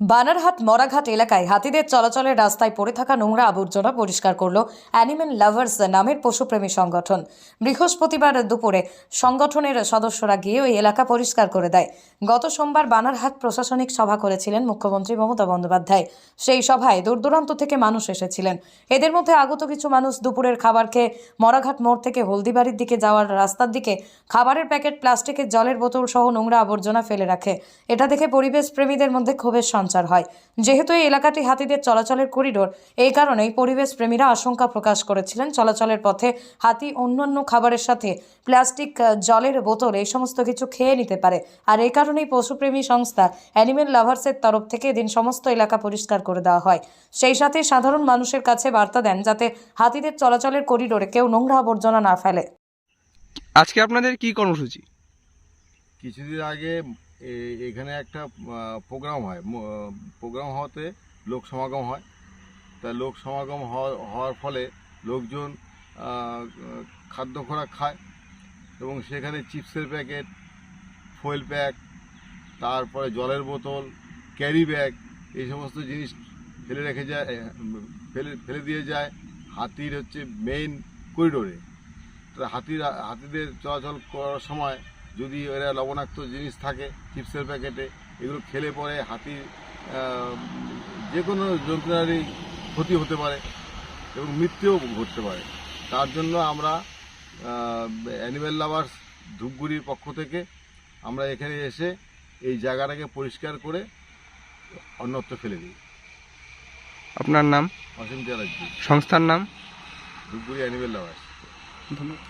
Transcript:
বানারহাট মরাঘাট এলাকায় হাতিদের চলাচলের রাস্তায় পড়ে থাকা নোংরা আবর্জনা পরিষ্কার করল অ্যানিমেল লাভার্স নামের পশুপ্রেমী সংগঠন। বৃহস্পতিবার দুপুরে সংগঠনের সদস্যরা গিয়ে ওই এলাকা পরিষ্কার করে দেয়। গত সোমবার বানারহাট প্রশাসনিক সভা করেছিলেন মুখ্যমন্ত্রী মমতা বন্দ্যোপাধ্যায়। সেই সভায় দূর দূরান্ত থেকে মানুষ এসেছিলেন। এদের মধ্যে আগত কিছু মানুষ দুপুরের খাবার খেয়ে মরাঘাট মোড় থেকে হলদিবাড়ির দিকে যাওয়ার রাস্তার দিকে খাবারের প্যাকেট, প্লাস্টিকের জলের বোতল সহ নোংরা আবর্জনা ফেলে রাখে। এটা দেখে পরিবেশ প্রেমীদের মধ্যে ক্ষোভের সঞ্চার হয়। যেহেতু এই এলাকাটি হাতিদের চলাচলের করিডোর এই কারণেই পরিবেশ প্রেমীরা আশঙ্কা প্রকাশ করেছিলেন চলাচলের পথে হাতি অন্যান্য খাবারের সাথে প্লাস্টিক জলের বোতল এই সমস্ত কিছু খেয়ে নিতে পারে। আর এই কারণেই পশুপ্রেমী সংস্থা অ্যানিমেল লাভার্সের তরফ থেকে এদিন সমস্ত এলাকা পরিষ্কার করে দেওয়া হয়। সেই সাথে সাধারণ মানুষের কাছে বার্তা দেন যাতে হাতিদের চলাচলের করিডোরে কেউ নোংরা আবর্জনা না ফেলে। আজকে আপনাদের কি কর্মসূচি? কিছুদিন আগে এখানে একটা প্রোগ্রাম হয়। প্রোগ্রাম হওয়াতে লোক সমাগম হয়। তা লোক সমাগম হওয়া- হওয়ার ফলে লোকজন খাদ্য খোরাক খায় এবং সেখানে চিপসের প্যাকেট, ফয়েল প্যাক, তারপরে জলের বোতল, ক্যারি ব্যাগ এই সমস্ত জিনিস ফেলে রেখে যায় ফেলে ফেলে দিয়ে যায় হাতির হচ্ছে মেইন করিডোরে হাতির, হাতিদের চলাচল করার সময় যদি এরা লবণাক্ত জিনিস থাকে চিপসের প্যাকেটে এগুলো খেলে পরে হাতির যে কোনো যন্ত্রণারই ক্ষতি হতে পারে এবং মৃত্যুও ঘটতে পারে। তার জন্য আমরা অ্যানিম্যাল লাভার্স ধূপগুড়ির পক্ষ থেকে আমরা এখানে এসে এই জায়গাটাকে পরিষ্কার করে অন্যত্র ফেলে দিই। আপনার নাম? অসীম চ্যাটার্জি সংস্থার নাম? ধূপগুড়ি অ্যানিম্যাল লাভার্স ধন্যবাদ।